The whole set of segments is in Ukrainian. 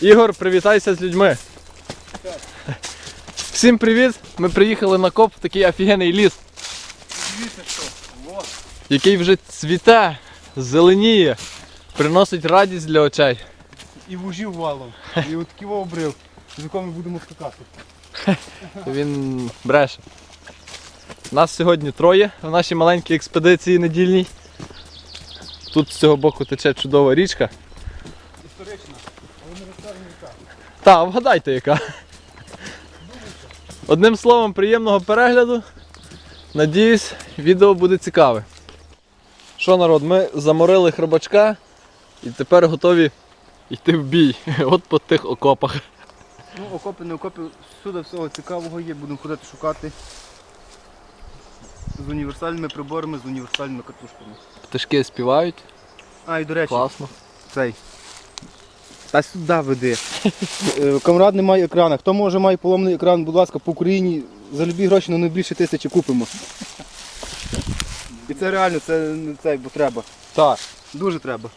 Ігор, привітайся з людьми. Всім привіт! Ми приїхали на коп в такий офігенний ліс, Дивіться що. Який вже цвіте, зеленіє, приносить радість для очей. І вужів валом. І от такий обрив, з якого ми будемо скакати. Він бреше. Нас сьогодні троє в нашій маленькій експедиції недільній. Тут з цього боку тече чудова річка. Історична, але не розставлена яка. Та, вгадайте яка. Одним словом, приємного перегляду. Надіюсь, відео буде цікаве. Що, народ, ми заморили хробачка і тепер готові йти в бій. От по тих окопах. Ну, окопи, не окопи, всюди всього цікавого є, будемо ходити шукати. З універсальними приборами, з універсальними катушками. Пташки співають, А, і до речі, класно. цей. Та сюди веди. Е, Камрад не має екрана. Хто може має поломний екран, будь ласка, по Україні за любі гроші, ну не більше тисячі купимо. І це реально, це не цей, бо треба. Так, Дуже треба.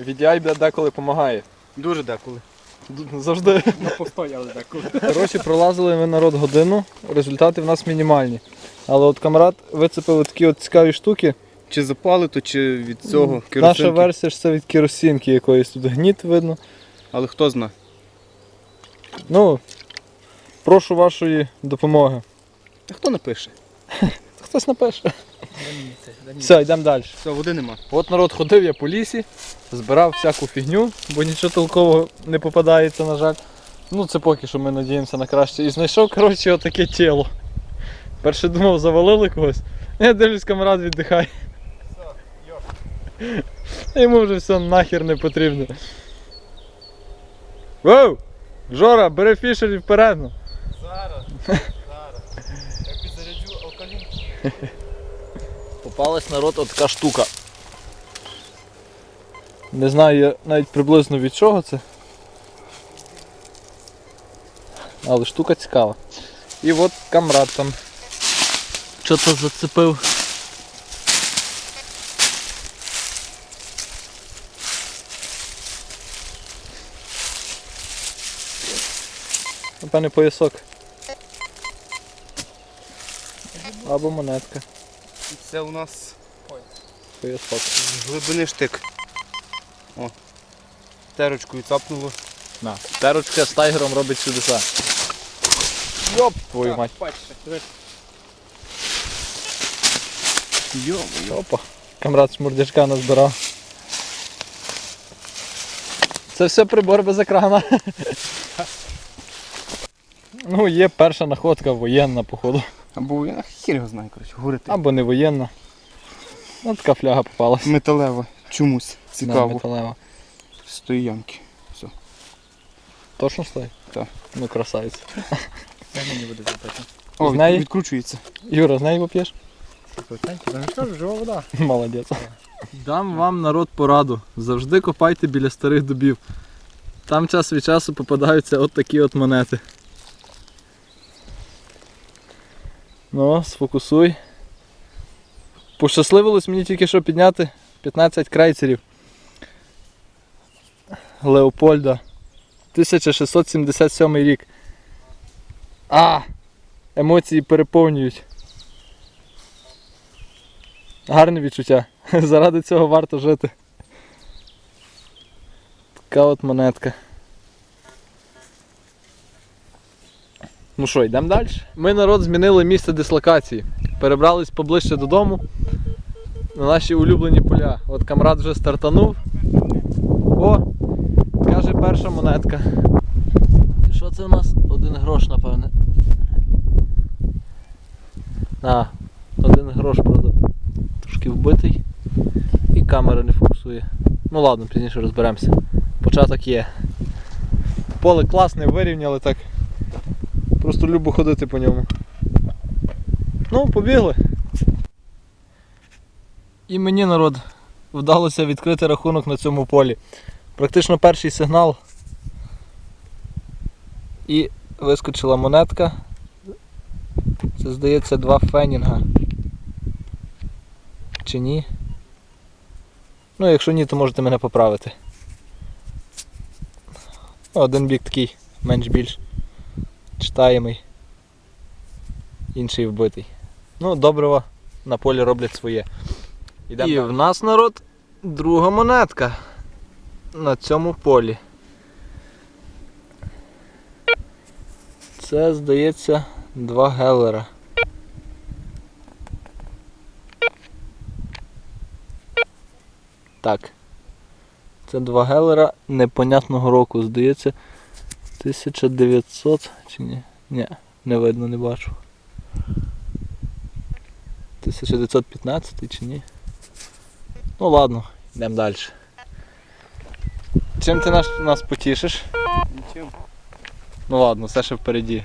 VDI бля, деколи допомагає. Дуже деколи. Завжди. На постояли деколи. Коротше, пролазили ми народ годину, результати в нас мінімальні. Але от камрад вицепив такі от цікаві штуки. Чи запали, то чи від цього Наша версія ж це від керосинки якоїсь тут гніт видно. Але хто зна? Ну, прошу вашої допомоги. Та хто напише? Хтось напише. Все, йдемо далі. Все, води нема. От народ ходив я по лісі, збирав всяку фігню, бо нічого толкового не попадається, на жаль. Ну це поки що ми надіємося на краще. І знайшов, коротше, отаке тіло. Перше думав, завалили когось. Я дивлюсь, камрад віддихає. Йому вже все нахер не потрібно. Воу! Жора, бери фішер і вперед. ну. Зараз, зараз. Я підзаряджу алкалін. Попалась народ от така штука. Не знаю я навіть приблизно від чого це. Але штука цікава. І от камрад там. Що-то зацепив. Напевне поясок. Або монетка. І Це у нас Поясок. з глибини штик. О. Терочкою цапнуло. На. Терочка з тайгером робить чудеса. Йоп, твою мать. Йо, Опа. Камрад шмурдяшка назбирав. Це все прибор без екрана. Ну, є перша находка воєнна, походу. Або я хір його знаю, коротше, горити. Або не воєнна. Ну, така фляга попалась. Металева. Чомусь. Да, Цікаво. металева. Стоянки. Точно стоїть? Так. Ну, красавець. мені буде запитати. О, З неї? відкручується. Юра, з неї поп'єш? Що ж, жива вода. Молодець. Дам вам народ пораду. Завжди копайте біля старих дубів. Там час від часу попадаються от такі от монети. Ну, сфокусуй. Пощасливилось мені тільки що підняти 15 крейцерів. Леопольда. 1677 рік. А! Емоції переповнюють. Гарне відчуття. Заради цього варто жити. Така от монетка. Ну що, йдемо далі? Ми народ змінили місце дислокації. Перебрались поближче додому на наші улюблені поля. От камрад вже стартанув. О! Каже перша монетка. Що це у нас? Один грош, напевне. А, один грош, правда трошки вбитий і камера не фокусує. Ну ладно, пізніше розберемося. Початок є. Поле класне, вирівняли так. Просто любо ходити по ньому. Ну, побігли. І мені народ вдалося відкрити рахунок на цьому полі. Практично перший сигнал. І вискочила монетка. Це здається два фенінга. Чи ні? Ну, якщо ні, то можете мене поправити. Один бік такий, менш-більш читаємий, інший вбитий. Ну, добрива на полі роблять своє. Ідемо І далі. в нас народ друга монетка на цьому полі. Це, здається, два гелера. Так. Це два гелера непонятного року, здається. 1900 чи ні? Ні, не видно, не бачу. 1915 чи ні? Ну ладно, йдемо далі. Чим ти нас, нас потішиш? Нічим. Ну ладно, все ще впереді.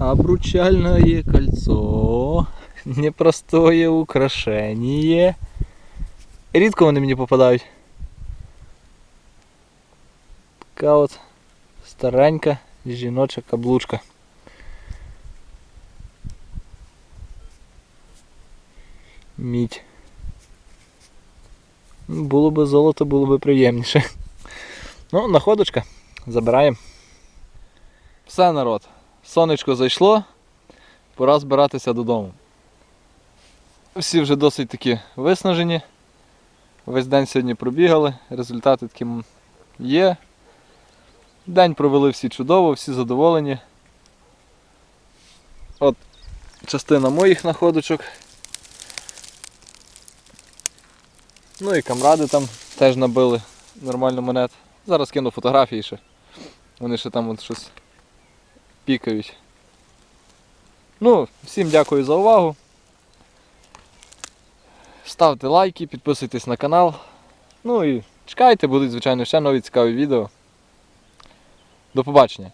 Обручальное кольцо. Непростое украшение. Рідко вони мені попадають. Така от старенька жіноча каблучка. Мідь. Ну, Було би золото, було би приємніше. Ну, находочка. Забираємо. Все, народ. Сонечко зайшло. Пора збиратися додому. Всі вже досить таки виснажені. Весь день сьогодні пробігали, результати такі є. День провели всі чудово, всі задоволені. От частина моїх находочок. Ну і камради там теж набили нормально монет. Зараз кину фотографії ще. Вони ще там от щось пікають. Ну, всім дякую за увагу. Ставте лайки, підписуйтесь на канал. Ну і чекайте, будуть, звичайно, ще нові цікаві відео. До побачення!